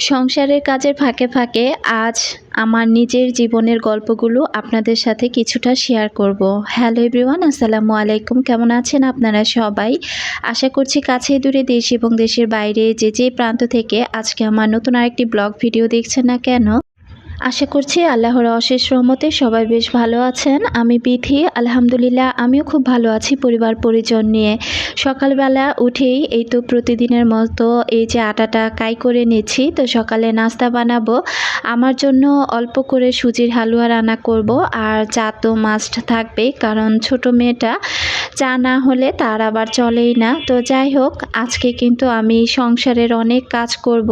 সংসারের কাজের ফাঁকে ফাঁকে আজ আমার নিজের জীবনের গল্পগুলো আপনাদের সাথে কিছুটা শেয়ার করব। হ্যালো এভরিওয়ান আসসালামু আলাইকুম। কেমন আছেন আপনারা সবাই? আশা করছি কাছে দূরে দেশ এবং দেশের বাইরে যে যে প্রান্ত থেকে আজকে আমার নতুন আরেকটি ব্লগ ভিডিও দেখছেন না কেন আশা করছি আল্লাহর অশেষ রহমতে সবাই বেশ ভালো আছেন। আমি বিথি আলহামদুলিল্লাহ আমিও খুব ভালো আছি পরিবার পরিজন নিয়ে। সকালবেলা উঠেই এই তো প্রতিদিনের মতো এই যে আটাটা কাই করে নিচ্ছি, তো সকালে নাস্তা বানাবো। আমার জন্য অল্প করে সুজির হালুয়া রান্না করব। আর চা তো মাস্ট থাকবেই, কারণ ছোট মেয়েটা চা না হলে তার আবার চলেই না। তো যাই হোক, আজকে কিন্তু আমি সংসারের অনেক কাজ করব।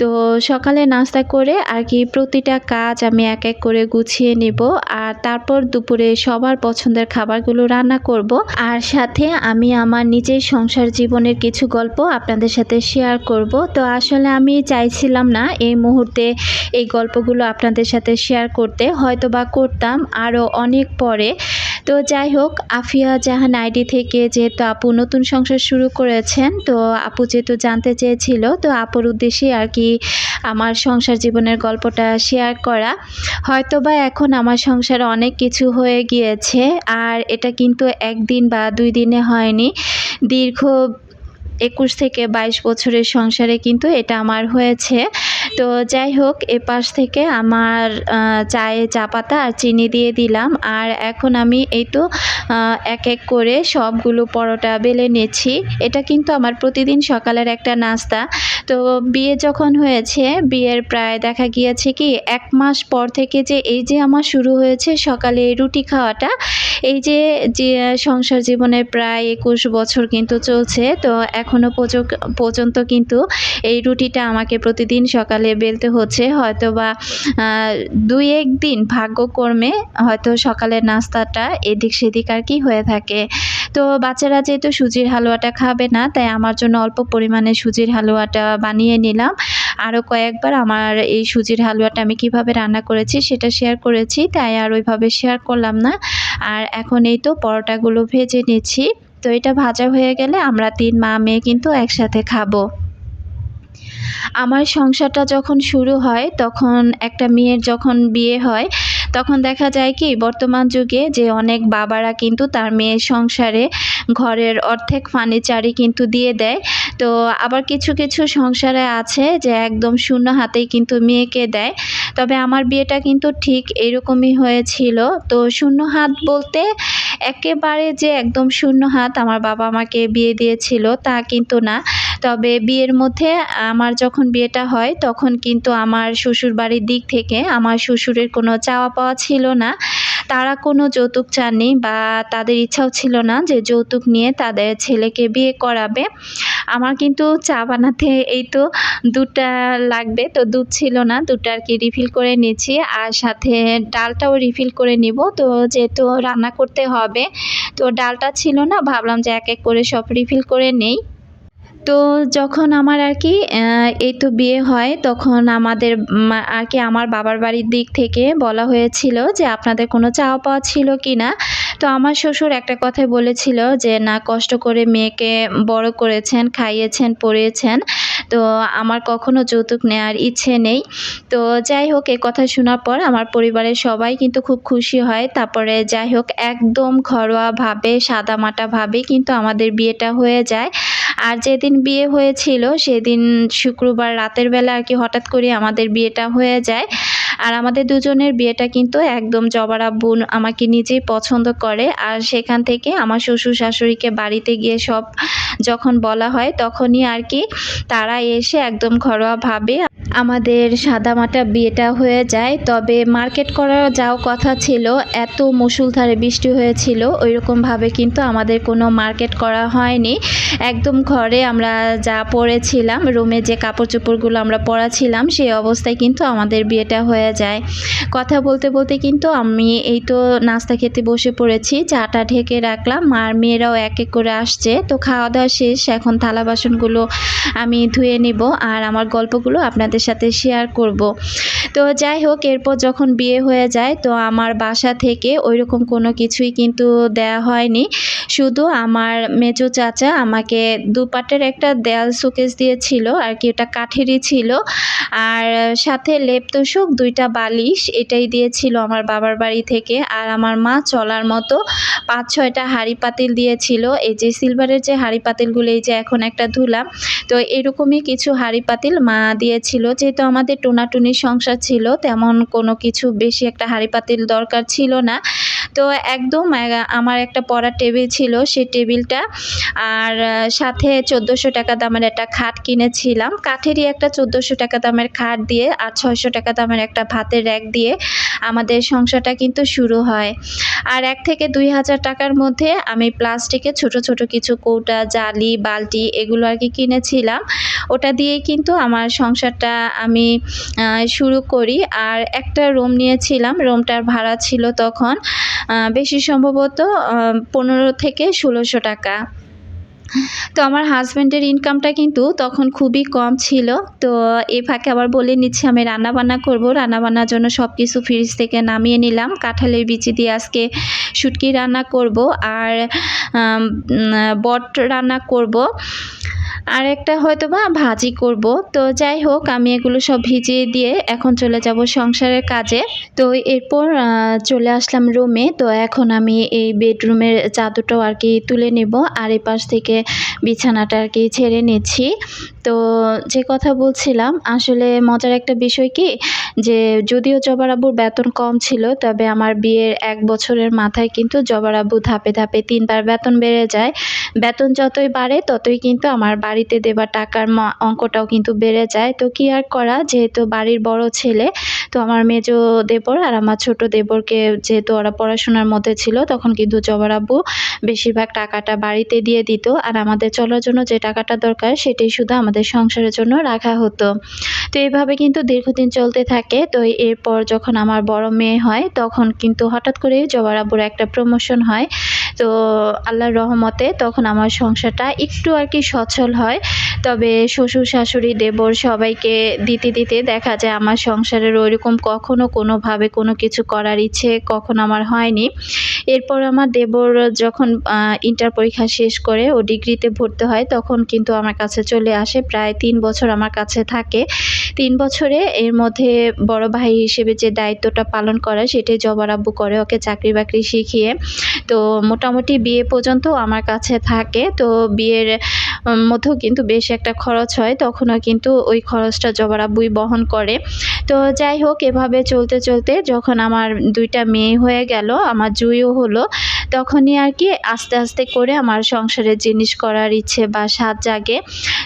তো সকালে নাস্তা করে আর কি প্রতিটা কাজ আমি এক এক করে গুছিয়ে নেব আর তারপর দুপুরে সবার পছন্দের খাবারগুলো রান্না করব। আর সাথে আমি আমার নিজের সংসার জীবনের কিছু গল্প আপনাদের সাথে শেয়ার করব। তো আসলে আমি চাইছিলাম না এই মুহূর্তে এই গল্পগুলো আপনাদের সাথে শেয়ার করতে হয়তো বা করতাম আরও অনেক পরে। তো যাই হোক, আফিয়া জাহান আইডি থেকে যেহেতু আপু নতুন সংসার শুরু করেছেন, তো আপু যেহেতু জানতে চেয়েছিল, তো আপুর উদ্দেশ্যে আর কি আমার সংসার জীবনের গল্পটা শেয়ার করা। হয়তো বা এখন আমার সংসারে অনেক কিছু হয়ে গিয়েছে, আর এটা কিন্তু একদিন বা দুই দিনে হয়নি। দীর্ঘ একুশ থেকে বাইশ বছরের সংসারে কিন্তু এটা আমার হয়েছে। তো যাই হোক, এ পাশ থেকে আমার চায়ে চা পাতা আর চিনি দিয়ে দিলাম। আর এখন আমি এই তো এক এক করে সবগুলো পরোটা বেলে নিচ্ছি এটা কিন্তু আমার প্রতিদিন সকালের একটা নাস্তা। তো বিয়ে যখন হয়েছে, বিয়ের প্রায় দেখা গিয়েছে কি, এক মাস পর থেকে যে এই যে আমার শুরু হয়েছে সকালে রুটি খাওয়াটা, এই যে যে সংসার জীবনের প্রায় একুশ বছর কিন্তু চলছে, তো এখনও পর্যন্ত কিন্তু এই রুটিটা আমাকে প্রতিদিন সকালে বেলতে হচ্ছে। হয়তো বা দুই এক দিন ভাগ্যকর্মে হয়তো সকালের নাস্তাটা এদিক সেদিক আর কি হয়ে থাকে। তো বাচ্চারা যেহেতু সুজির হালুয়াটা খাবে না, তাই আমার জন্য অল্প পরিমাণে সুজির হালুয়াটা বানিয়ে নিলাম। আরও কয়েকবার আমার এই সুজির হালুয়াটা আমি কীভাবে রান্না করেছি সেটা শেয়ার করেছি, তাই আর ওইভাবে শেয়ার করলাম না। আর এখন এই তো পরোটাগুলো ভেজে নিচ্ছি। তো এটা ভাজা হয়ে গেলে আমরা তিন মা মেয়ে কিন্তু একসাথে খাব। আমার সংসারটা যখন শুরু হয়, তখন একটা মেয়ের যখন বিয়ে হয়, তখন দেখা যায় কি, বর্তমান যুগে যে অনেক বাবারা কিন্তু তার মেয়ের সংসারে ঘরের অর্ধেক ফার্নিচারই কিন্তু দিয়ে দেয়। তো আবার কিছু কিছু সংসারে আছে যে একদম শূন্য হাতেই কিন্তু মেয়েকে দেয়। তবে আমার বিয়েটা কিন্তু ঠিক এরকমই হয়েছিল। তো শূন্য হাত বলতে একেবারে যে একদম শূন্য হাত আমার বাবা আমাকে বিয়ে দিয়েছিল তা কিন্তু না। তবে বিয়ের মধ্যে আমার যখন বিয়েটা হয়, তখন কিন্তু আমার শ্বশুর বাড়ির দিক থেকে আমার শ্বশুরের কোনো চাওয়া পাওয়া ছিল না। তারা কোনো যৌতুক চাননি বা তাদের ইচ্ছাও ছিল না যে যৌতুক নিয়ে তাদের ছেলেকে বিয়ে করাবে। আমার কিন্তু চা বানাতে এই তো দুধটা লাগবে, তো দুধ ছিল না, দুধটা আর কি রিফিল করে নিয়েছি আর সাথে ডালটাও রিফিল করে নিব। তো যেহেতু রান্না করতে হবে, তো ডালটা ছিল না, ভাবলাম যে এক এক করে সব রিফিল করে নেই। তো যখন আমার আর কি এই তো বিয়ে হয়, তখন আমাদের আর কি আমার বাবার বাড়ির দিক থেকে বলা হয়েছিল যে আপনাদের কোনো চাওয়া পাওয়া ছিল কি না। তো আমার শ্বশুর একটা কথা বলেছিল যে, না, কষ্ট করে মেয়েকে বড় করেছেন, খাইয়েছেন, পড়িয়েছেন। তো আমার কখনো যৌতুক নেওয়ার ইচ্ছে নেই। তো যাই হোক এই কথা শোনার পর আমার পরিবারের সবাই কিন্তু খুব খুশি হয়। তারপরে যাই হোক, একদম ঘরোয়াভাবে সাদামাটাভাবে কিন্তু আমাদের বিয়েটা হয়ে যায়। আর যেদিন বিয়ে হয়েছিল, সেদিন শুক্রবার রাতের বেলা আর কি হঠাৎ করে আমাদের বিয়েটা হয়ে যায়। আর আমাদের দুজনের বিয়েটা কিন্তু একদম জবার আব্বু আমাকে নিজেই পছন্দ করে। আর সেখান থেকে আমার শ্বশুর শাশুড়িকে বাড়িতে গিয়ে সব যখন বলা হয় তখনই আর কি তারা এসে একদম ঘরোয়াভাবে আমাদের সাদামাটা বিয়েটা হয়ে যায়। তবে মার্কেট করার যাও কথা ছিল, এত মুষলধারে বৃষ্টি হয়েছিল, ওইরকমভাবে কিন্তু আমাদের কোনো মার্কেট করা হয়নি। একদম ঘরে আমরা যা পরেছিলাম, রুমে যে কাপড় চোপড়গুলো আমরা পরা ছিলাম সেই অবস্থায় কিন্তু আমাদের বিয়েটা হয়ে যায়। কথা বলতে বলতে কিন্তু আমি এই তো নাস্তা খেতে বসে পড়েছি, চাটা ঢেকে রাখলাম, আর মেয়েরাও এক এক করে আসছে। তো খাওয়া দাওয়া শেষ, এখন থালা বাসনগুলো আমি ধুয়ে নিব আর আমার গল্পগুলো আপনাদের সাথে শেয়ার করব। তো যাই হোক, এরপর যখন বিয়ে হয়ে যায়, তো আমার বাসা থেকে ওইরকম কোনো কিছুই কিন্তু দেয়া হয়নি। শুধু আমার মেজো চাচা আমাকে দুপাটের একটা দেয়াল শোকেস দিয়েছিল, আর কি, ওটা কাঠেরই ছিল। আর সাথে লেপ তোষক দুইটা বালিশ, এটাই দিয়েছিল আমার বাবার বাড়ি থেকে। আর আমার মা চলার মতো পাঁচ, ছয়টা হাঁড়ি পাতিল দিয়েছিল। এই যে সিলভারের যে হাঁড়ি পাতিলগুলো, এই যে এখন একটা ধুলাম তো এরকমই কিছু হাঁড়ি পাতিল মা দিয়েছিল। যেহেতু আমাদের টোনাটুনির সংসার ছিল, তেমন কোনো কিছু বেশি একটা হাঁড়ি পাতিল দরকার ছিল না। তো একদম আমার একটা পড়ার টেবিল ছিল সেই টেবিলটা। আর সাথে চোদ্দোশো টাকা দামের একটা খাট কিনেছিলাম। কাঠেরই একটা চোদ্দোশো টাকা দামের খাট দিয়ে আর ছয়শো টাকা দামের একটা ভাতের র্যাক দিয়ে আমাদের সংসারটা কিন্তু শুরু হয়। আর এক থেকে দুই হাজার টাকার মধ্যে আমি প্লাস্টিকের ছোট ছোট কিছু কৌটা, জালি, বালতি এগুলো আর কি কিনেছিলাম। ওটা দিয়েই কিন্তু আমার সংসারটা আমি শুরু করি। আর একটা রুম নিয়েছিলাম। রুমটার ভাড়া ছিল তখন বেশি সম্ভবত পনেরো থেকে ষোলোশো টাকা। তো আমার হাজব্যান্ডের ইনকামটা কিন্তু তখন খুবই কম ছিল। তো এ ফাঁকে আবার বলে নিচ্ছি, আমি রান্না বান্না করব। রান্না বান্নার জন্য সব কিছু ফ্রিজ থেকে নামিয়ে নিলাম। কাঁঠালের বিচি দিয়ে আজকে শুটকি রান্না করব। আর বট রান্না করব। আর একটা হয়তো বা ভাজি করব। তো যাই হোক, আমি এগুলো সব ভিজিয়ে দিয়ে এখন চলে যাব সংসারের কাজে। তো এরপর চলে আসলাম রুমে। তো এখন আমি এই বেডরুমের চাদরটাও আর কি তুলে নেব। আর এপাশ পাশ থেকে বিছানাটা আর কি ছেড়ে নিচ্ছি। তো যে কথা বলছিলাম, আসলে মজার একটা বিষয় কি? যে যদিও জবার আব্বুর বেতন কম ছিল, তবে আমার বিয়ের এক বছরের মাথায় কিন্তু জবার আব্বু ধাপে ধাপে তিনবার বেতন বেড়ে যায়। বেতন যতই বাড়ে, ততই কিন্তু আমার বাড়িতে দেওয়া টাকার অঙ্কটাও কিন্তু বেড়ে যায়। তো কি আর করা? যেহেতু বাড়ির বড় ছেলে, তো আমার মেজো দেবর আর আমার ছোট দেবরকে যেহেতু ওরা পড়াশোনার মধ্যে ছিল, তখন কিন্তু জবার আব্বু বেশিরভাগ টাকাটা বাড়িতে দিয়ে দিত। আর আমাদের চলার জন্য যে টাকাটা দরকার, সেটাই শুধু আমাদের সংসারের জন্য রাখা হতো। তো এইভাবে কিন্তু দীর্ঘদিন চলতে থাকে। তো এরপর যখন আমার বড় মেয়ে হয়, তখন কিন্তু হঠাৎ করে জবার আব্বুর একটা প্রমোশন হয়। তো আল্লাহর রহমতে তখন আমার সংসারটা একটু আর কি সচল হয়। তবে শ্বশুর, শাশুড়ি, দেবর সবাইকে দিতে দিতে দেখা যায় আমার সংসারের ওইরকম কখনো কোনোভাবে কোনো কিছু করার ইচ্ছে কখন আমার হয়নি। এরপর আমার দেবর যখন ইন্টার পরীক্ষা শেষ করে ও ডিগ্রিতে ভর্তি হয় তখন কিন্তু আমার কাছে চলে আসে। প্রায় তিন বছর আমার কাছে থাকে। তিন বছরে এর মধ্যে বড় ভাই হিসেবে যে দায়িত্বটা পালন করা সেটাই জবার আব্বু করে ওকে চাকরি বাকরি শিখিয়ে। তো মোটামুটি বিয়ে পর্যন্ত আমার কাছে থাকে। তো বিয়ের মধ্যেও কিন্তু বেশ একটা খরচ হয়। তখনও কিন্তু ওই খরচটা জবার আব্বুই বহন করে। তো যাই হোক, এভাবে চলতে চলতে যখন আমার দুইটা মেয়ে হয়ে গেল, আমার জুইও হলো। তখনই আর কি আস্তে আস্তে করে আমার সংসারের জিনিস করার ইচ্ছে বা স্বাদ জাগে।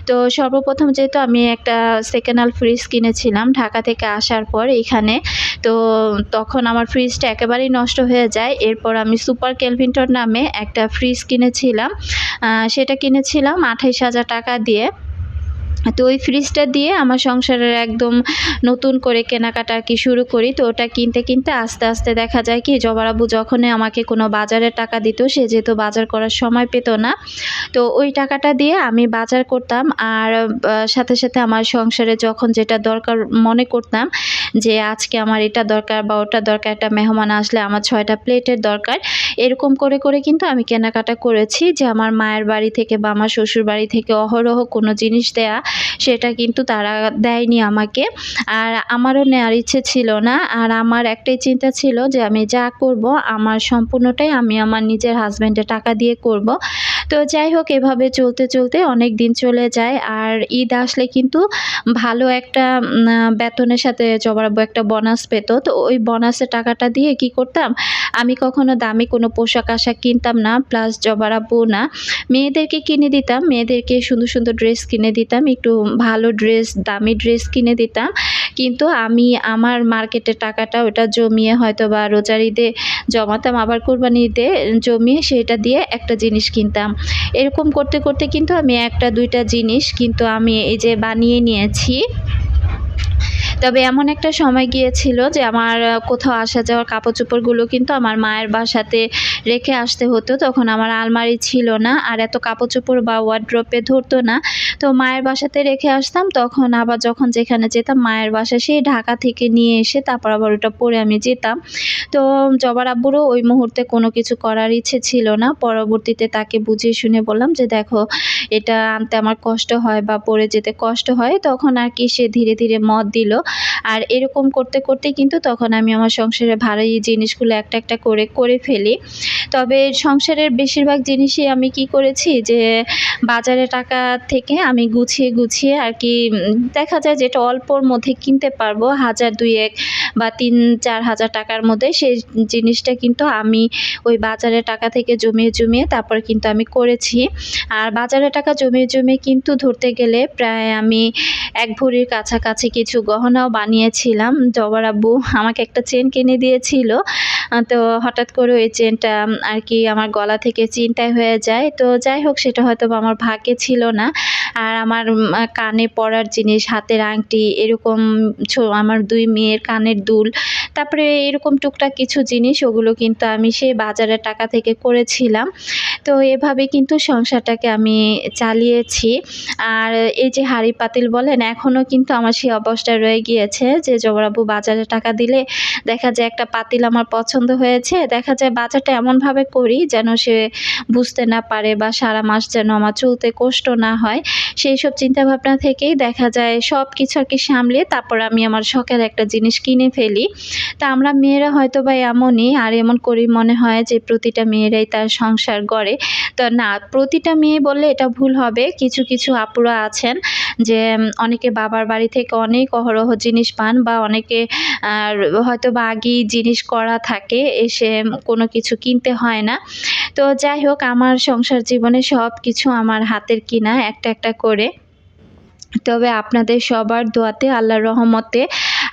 তো সর্বপ্রথম যেহেতু আমি একটা সেকেন্ড হ্যান্ড ফ্রিজ কিনেছিলাম ঢাকা থেকে আসার পর এখানে, তো তখন আমার ফ্রিজটা একেবারেই নষ্ট হয়ে যায়। এরপর আমি সুপার কেলভিনটর নামে একটা ফ্রিজ কিনেছিলাম। সেটা কিনেছিলাম আঠাইশ হাজার টাকা দিয়ে। তো ওই ফ্রিজটা দিয়ে আমার সংসারের একদম নতুন করে কেনাকাটা কি শুরু করি। তো ওটা কিনতে কিনতে আস্তে আস্তে দেখা যায় কি জবারাবু যখনই আমাকে কোনো বাজারের টাকা দিত, সে যেহেতু বাজার করার সময় পেত না। তো ওই টাকাটা দিয়ে আমি বাজার করতাম আর সাথে সাথে আমার সংসারে যখন যেটা দরকার মনে করতাম যে আজকে আমার এটা দরকার বা ওটা দরকার, একটা মেহমান আসলে আমার ছয়টা প্লেটের দরকার এরকম করে করে কিন্তু আমি কেনাকাটা করেছি যে আমার মায়ের বাড়ি থেকে বা আমার শ্বশুর বাড়ি থেকে অহরহ কোনো জিনিস দেয়া সেটা কিন্তু তারা দেয়নি আমাকে। আর আমারও নেওয়ার ইচ্ছে ছিল না। আর আমার একটাই চিন্তা ছিল যে আমি যা করব, আমার সম্পূর্ণটাই আমি আমার নিজের হাজব্যান্ডের টাকা দিয়ে করব। তো যাই হোক, এভাবে চলতে চলতে অনেক দিন চলে যায়। আর ঈদ আসলে কিন্তু ভালো একটা বেতনের সাথে জবাবু একটা বোনাস পেত। তো ওই বোনাসের টাকাটা দিয়ে কি করতাম, আমি কখনো দামি কোনো পোশাক আশাক কিনতাম না প্লাস জবার আব্বু না। মেয়েদেরকে কিনে দিতাম, মেয়েদেরকে সুন্দর সুন্দর ড্রেস কিনে দিতাম, একটু ভালো ড্রেস দামি ড্রেস কিনে দিতাম। কিন্তু আমি, আমার মার্কেটের টাকাটা ওটা জমিয়ে হয়তো বা রোজার ঈদে জমাতাম, আবার কোরবানি ঈদে জমিয়ে সেটা দিয়ে একটা জিনিস কিনতাম। এরকম করতে করতে কিন্তু আমি একটা দুইটা জিনিস কিন্তু আমি এই যে বানিয়ে নিয়েছি। তবে এমন একটা সময় গিয়েছিল যে আমার কোথাও আসা যাওয়ার কাপড় চোপড়গুলো কিন্তু আমার মায়ের বাসাতে রেখে আসতে হতো। তখন আমার আলমারি ছিল না আর এত কাপড় চোপড় বা ওয়ার্ড্রপে ধরতো না। তো মায়ের বাসাতে রেখে আসতাম। তখন আবার যখন যেখানে যেতাম, মায়ের বাসা সেই ঢাকা থেকে নিয়ে এসে তারপর আবার ওটা পরে আমি যেতাম। তো জবার আব্বুরও ওই মুহূর্তে কোনো কিছু করার ইচ্ছে ছিল না। পরবর্তীতে তাকে বুঝিয়ে শুনে বললাম যে, দেখো, এটা আনতে আমার কষ্ট হয় বা পরে যেতে কষ্ট হয়। তখন আর কি সে ধীরে ধীরে মত দিল। আর এরকম করতে করতে কিন্তু তখন আমি আমার সংসারে ভারী জিনিসগুলো একটা একটা করে করে ফেলি। তবে সংসারের বেশিরভাগ জিনিসই আমি কি করেছি যে, বাজারে টাকা থেকে আমি গুছিয়ে গুছিয়ে আর কি দেখা যায় যেটা অল্পর মধ্যে কিনতে পারব, হাজার দুই এক বা তিন, চার হাজার টাকার মধ্যে সেই জিনিসটা কিন্তু আমি ওই বাজারের টাকা থেকে জমিয়ে জমিয়ে তারপর কিন্তু আমি করেছি। আর বাজারের টাকা জমিয়ে জমিয়ে কিন্তু ধরতে গেলে প্রায় আমি এক ভরির কাছাকাছি কিছু গহনাও বানিয়েছিলাম। জবার আব্বু আমাকে একটা চেন কিনে দিয়েছিল। তো হঠাৎ করে ওই চেনটা আর কি আমার গলা থেকে চিন্তায় হয়ে যায়। তো যাই হোক, সেটা হয়তো আমার ভাগ্যে ছিল না। আর আমার কানে পরার জিনিস, হাতের আংটি, এরকম আমার দুই মেয়ের কানের দুল, তারপরে এরকম টুকটাক কিছু জিনিস, ওগুলো কিন্তু আমি সেই বাজারের টাকা থেকে করেছিলাম। তো এভাবে কিন্তু সংসারটাকে আমি চালিয়েছি। আর এই যে হাড়ি পাতিল বলেন, এখনও কিন্তু আমার সেই অবস্থা রয়ে গিয়েছে যে জবরাবু বাজারে টাকা দিলে দেখা যায় একটা পাতিল আমার পছন্দ হয়েছে, দেখা যায় বাজারটা এমনভাবে করি যেন সে বুঝতে না পারে বা সারা মাস যেন আমার চলতে কষ্ট না হয়। সেই সব চিন্তাভাবনা থেকেই দেখা যায় সব কিছু আর কি সামলে তারপর আমি আমার শখের একটা জিনিস কিনে ফেলি। তা আমরা মেয়েরা হয়তো বা এমনই, আর এমন করি মনে হয় যে প্রতিটা মেয়েরাই তার সংসার গড়ে। তো না, প্রতিটা মেয়ে বললে এটা ভুল হবে। কিছু কিছু আপুরা আছেন যে অনেকে বাবার বাড়ি থেকে অনেক অহরহ জিনিস পান বা অনেকে, আর হয়তো বা আগেই জিনিস করা থাকে, এসে কোনো কিছু কিনতে হয় না। তো যাই হোক, আমার সংসার জীবনে সব কিছু আমার হাতের কিনা, একটা একটা করে। তবে আপনাদের সবার দোয়াতে, আল্লাহর রহমতে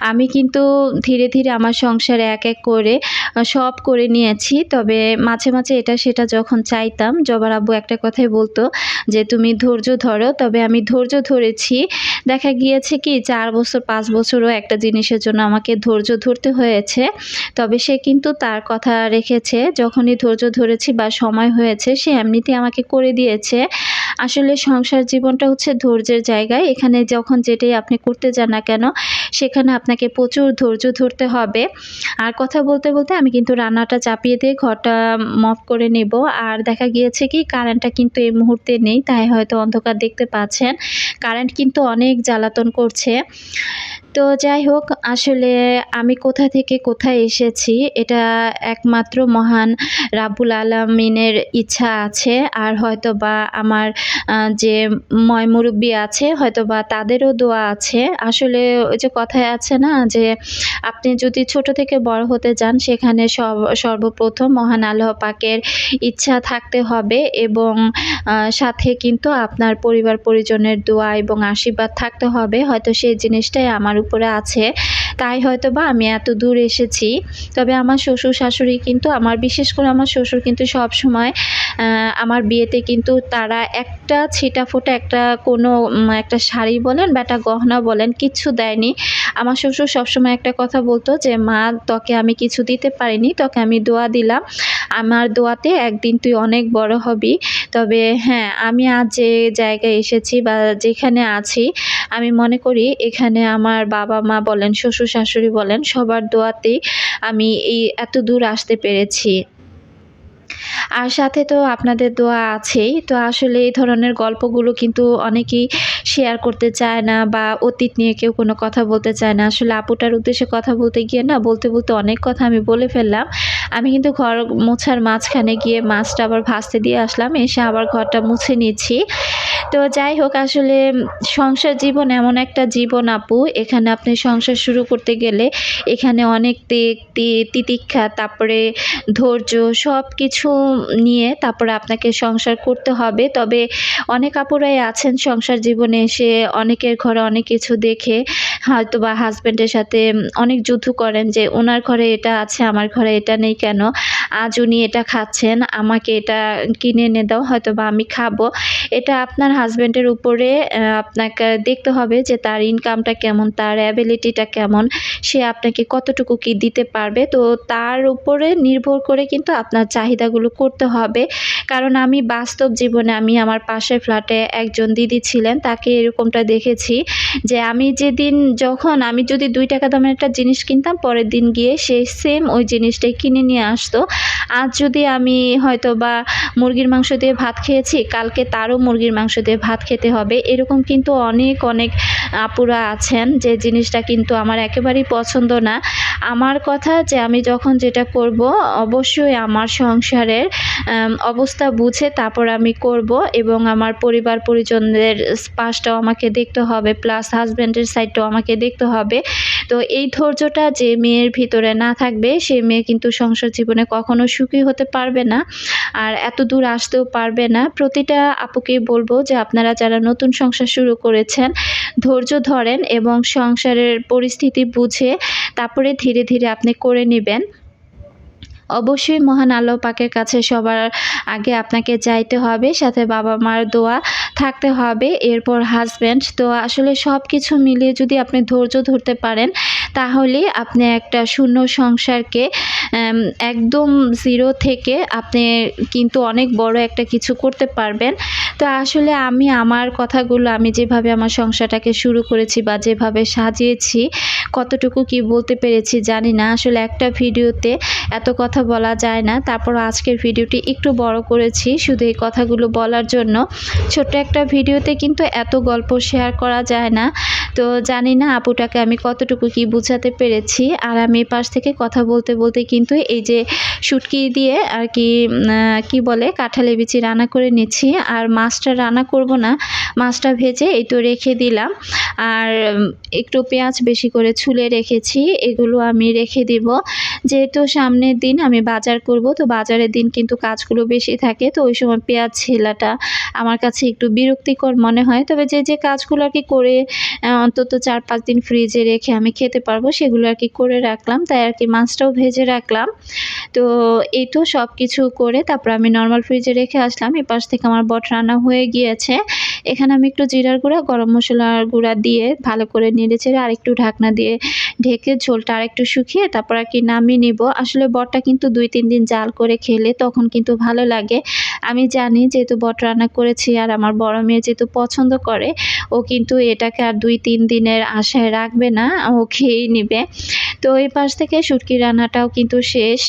আমি কিন্তু ধীরে ধীরে আমার সংসারে এক এক করে সব করে নিয়েছি। তবে মাঝে মাঝে এটা সেটা যখন চাইতাম, জবার আব্বু একটা কথাই বলতো যে, তুমি ধৈর্য ধরো। তবে আমি ধৈর্য ধরেছি। দেখা গিয়েছে কি, চার বছর, পাঁচ বছরও একটা জিনিসের জন্য আমাকে ধৈর্য ধরতে হয়েছে। তবে সে কিন্তু তার কথা রেখেছে, যখনই ধৈর্য ধরেছি বা সময় হয়েছে, সে এমনিতেই আমাকে করে দিয়েছে। আসলে সংসার জীবনটা হচ্ছে ধৈর্যের জায়গায়। এখানে যখন যেটাই আপনি করতে যান না কেন, সেখানে আপনাকে প্রচুর ধৈর্য ধরতে হবে। আর কথা বলতে বলতে আমি কিন্তু রান্নাটা চাপিয়ে দিয়ে ঘরটা মফ করে নেব। আর দেখা গিয়েছে কি, কারেন্টটা কিন্তু এই মুহূর্তে নেই, তাই হয়তো অন্ধকার দেখতে পাচ্ছেন। কারেন্ট কিন্তু অনেক জ্বালাতন করছে। তো যাই হোক, আসলে আমি কোথা থেকে কোথায় এসেছি, এটা একমাত্র মহান রাবুল আলমিনের ইচ্ছা আছে। আর হয়তো বা আমার যে ময় মুরব্বী আছে হয়তো বা তাদেরও দোয়া আছে। আসলে ওই যে কথায় আছে না যে, আপনি যদি ছোট থেকে বড় হতে যান, সেখানে সর্বপ্রথম মহান আল্লাহ পাকের ইচ্ছা থাকতে হবে এবং সাথে কিন্তু আপনার পরিবার পরিজনের দোয়া এবং আশীর্বাদ থাকতে হবে। হয়তো সেই জিনিসটাই আমার উপরে আছে। তাই হয়তো বা আমি এত দূর এসেছি। তবে আমার শ্বশুর শাশুড়ি কিন্তু, আমার বিশেষ করে আমার শ্বশুর কিন্তু সব সময় আমার বিয়েতে কিন্তু তারা একটা ছিটা ফোটা, একটা কোনো একটা শাড়ি বলেন, বা একটা গহনা বলেন কিচ্ছু দেয়নি। আমার শ্বশুর সবসময় একটা কথা বলতো যে, মা, তোকে আমি কিছু দিতে পারিনি, তোকে আমি দোয়া দিলাম। আমার দোয়াতে একদিন তুই অনেক বড় হবি। তবে হ্যাঁ আমি আজ যে জায়গায় এসেছি বা যেখানে আছি, আমি মনে করি এখানে আমার বাবা মা বলেন, শ্বশুর শাশুড়ি বলেন, সবার দোয়াতেই আমি এই এত দূর আসতে পেরেছি। আর সাথে তো আপনাদের দোয়া আছেই। তো আসলে এই ধরনের গল্পগুলো কিন্তু অনেকেই শেয়ার করতে চায় না বা অতীত নিয়ে কেউ কোনো কথা বলতে চায় না। আসলে আপুটার উদ্দেশ্যে কথা বলতে গিয়ে না, বলতে বলতে অনেক কথা আমি বলে ফেললাম। আমি কিন্তু ঘর মোছার মাঝখানে গিয়ে মাছটা আবার ভাসতে দিয়ে আসলাম, এসে আবার ঘরটা মুছে নিয়েছি। তো যাই হোক, আসলে সংসার জীবন এমন একটা জীবন আপু, এখানে আপনি সংসার শুরু করতে গেলে এখানে অনেক তিতিক্ষা তারপরে ধৈর্য সব কিছু নিয়ে তারপরে আপনাকে সংসার করতে হবে। তবে অনেক আপুরাই আছেন সংসার জীবনে এসে অনেকের ঘরে অনেক কিছু দেখে হয়তো বা হাজব্যান্ডের সাথে অনেক যুদ্ধ করেন যে, ওনার ঘরে এটা আছে, আমার ঘরে এটা নেই কেন? আজ উনি এটা খাচ্ছেন, আমাকে এটা কিনে এনে দাও হয়তো বা আমি খাব। এটা আপনার হাজব্যান্ডের উপরে আপনাকে দেখতে হবে যে, তার ইনকামটা কেমন, তার অ্যাবিলিটিটা কেমন, সে আপনাকে কতটুকু কি দিতে পারবে। তো তার উপরে নির্ভর করে কিন্তু আপনার চাহিদাগুলো করতে হবে। কারণ আমি বাস্তব জীবনে আমি আমার পাশের ফ্ল্যাটে একজন দিদি ছিলেন, তাকে এরকমটা দেখেছি যে আমি যেদিন যখন আমি যদি দুই টাকা দামের একটা জিনিস কিনতাম, পরের দিন গিয়ে সে সেম ওই জিনিসটাই কিনে নিয়ে আসতো। আজ যদি আমি হয়তো বা মুরগির মাংস দিয়ে ভাত খেয়েছি, কালকে তারও মুরগির মাংস দিয়ে ভাত খেতে হবে। এরকম কিন্তু অনেক অনেক আপুরা আছেন যে জিনিসটা কিন্তু আমার একেবারেই পছন্দ না। আমার কথা যে আমি যখন যেটা করব, অবশ্যই আমার সংসারের আম, অবস্থা বুঝে তারপর আমি করব এবং আমার পরিবার পরিজনদের পাশটাও আমাকে দেখতে হবে প্লাস হাজব্যান্ডের সাইডটাও আমাকে দেখতে হবে। তো এই ধৈর্যটা যে মেয়ের ভিতরে না থাকবে সে মেয়ে কিন্তু সংসার জীবনে কখনো সুখী হতে পারবে না আর এত দূর আসতেও পারবে না। প্রতিটা আপুকে বলব যে আপনারা যারা নতুন সংসার শুরু করেছেন ধৈর্য ধরেন এবং সংসারের পরিস্থিতি বুঝে তারপরে ধীরে ধীরে আপনি করে নেবেন। অবশ্যই মহান আল্লাহ পাকের কাছে সবার আগে আপনাকে যাইতে হবে, সাথে বাবা মার দোয়া থাকতে হবে, এরপর হাজব্যান্ড তো আসলে সব কিছু মিলিয়ে যদি আপনি ধৈর্য ধরতে পারেন, তাহলে আপনি একটা শূন্য সংসারকে একদম জিরো থেকে আপনি কিন্তু অনেক বড় একটা কিছু করতে পারবেন। তো আসলে আমি আমার কথাগুলো, আমি যেভাবে আমার সংসারটাকে শুরু করেছি বা যেভাবে সাজিয়েছি, কতটুকু কি বলতে পেরেছি জানি না। আসলে একটা ভিডিওতে এত কথা বলা যায় না। তারপর আজকের ভিডিওটি একটু বড় করেছি শুধু এই কথাগুলো বলার জন্য। ছোট্ট একটা ভিডিওতে কিন্তু এত গল্প শেয়ার করা যায় না। তো জানি না আপুটাকে আমি কতটুকু কি বোঝাতে পেরেছি। আর আমি পাশ থেকে কথা বলতে বলতে কিন্তু এই যে শুটকি দিয়ে আর কি কি বলে, কাঁঠালে বিচি রান্না করে নিচ্ছি। আর মাছটা রান্না করব না, মাছটা ভেজে এই তো রেখে দিলাম। আর একটু পেঁয়াজ বেশি করে ছুলে রেখেছি, এগুলো আমি রেখে দিব। যেহেতু সামনের দিন আমি বাজার করব, তো বাজারের দিন কিন্তু কাজগুলো বেশি থাকে, তো ওই সময় পেঁয়াজ ছেলাটা আমার কাছে একটু বিরক্তিকর মনে হয়। তবে যে যে কাজগুলো আর কি করে অন্তত চার পাঁচ দিন ফ্রিজে রেখে আমি খেতে পারব, সেগুলো আর কি করে রাখলাম। তাই আর কি মাছটাও ভেজে রাখলাম। তো এই তো সব কিছু করে তারপর আমি নর্মাল ফ্রিজে রেখে আসলাম। এই পাশ থেকে আমার বট রান্না হয়ে গিয়েছে। এখানে আমি একটু জিরার গুঁড়া, গরম মশলার গুঁড়া দিয়ে ভালো করে নেড়ে চেড়ে আর একটু ঢাকনা দিয়ে ঢেকে ঝোলটা আর একটু শুকিয়ে তারপর আর কি নামিয়ে নিব। আসলে বটটা কিন্তু দুই, তিন দিন জাল করে খেলে তখন কিন্তু ভালো লাগে। আমি জানি যেহেতু বট রান্না করেছি আর আমার বড় মেয়ে যেহেতু পছন্দ করে, ও কিন্তু এটাকে আর দুই, তিন দিনের আশায় রাখবে না, ও খেয়েই নিবে। তো এই পাশ থেকে শুটকি রান্নাটাও কিন্তু শেষ।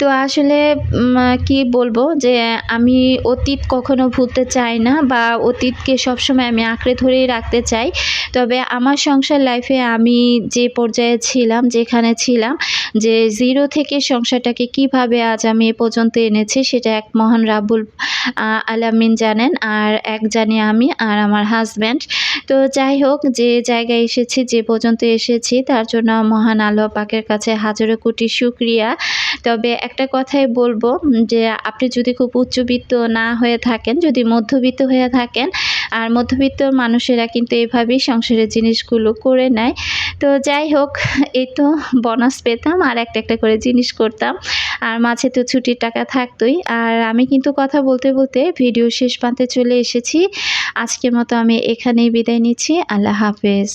তো আসলে কি বলব যে, আমি অতীত কখনো ভুলতে চাই না বা অতীতকে সবসময় আমি আঁকড়ে ধরেই রাখতে চাই। তবে আমার সংসার লাইফে আমি যে পর্যায়ে ছিলাম, যেখানে ছিলাম, যে জিরো থেকে সংসারটাকে কীভাবে আজ আমি এ পর্যন্ত এনেছি, সেটা এক মহান রাবুল আলামিন জানেন, আর এক জানি আমি আর আমার হাজব্যান্ড তো যাই হোক, যে জায়গায় এসেছি, যে পর্যন্ত এসেছি, তার জন্য মহান আল্লাহ পাকের কাছে হাজারো কোটি শুক্রিয়া। তবে একটা কথাই বলব যে আপনি যদি খুব উচ্চবিত্ত না হয়ে থাকেন, যদি মধ্যবিত্ত হয়ে থাকেন, আর মধ্যবিত্ত মানুষেরা কিন্তু এভাবেই সংসারের জিনিসগুলো করে নেয়। তো যাই হোক, এই তো বোনাস পেতাম আর একটা একটা করে জিনিস করতাম। আর মাঝে তো ছুটির টাকা থাকতোই। আর আমি কিন্তু কথা বলতে বলতে ভিডিও শেষ প্রান্তে চলে এসেছি। আজকের মতো আমি এখানেই বিদায় নিচ্ছি। আল্লাহ হাফেজ।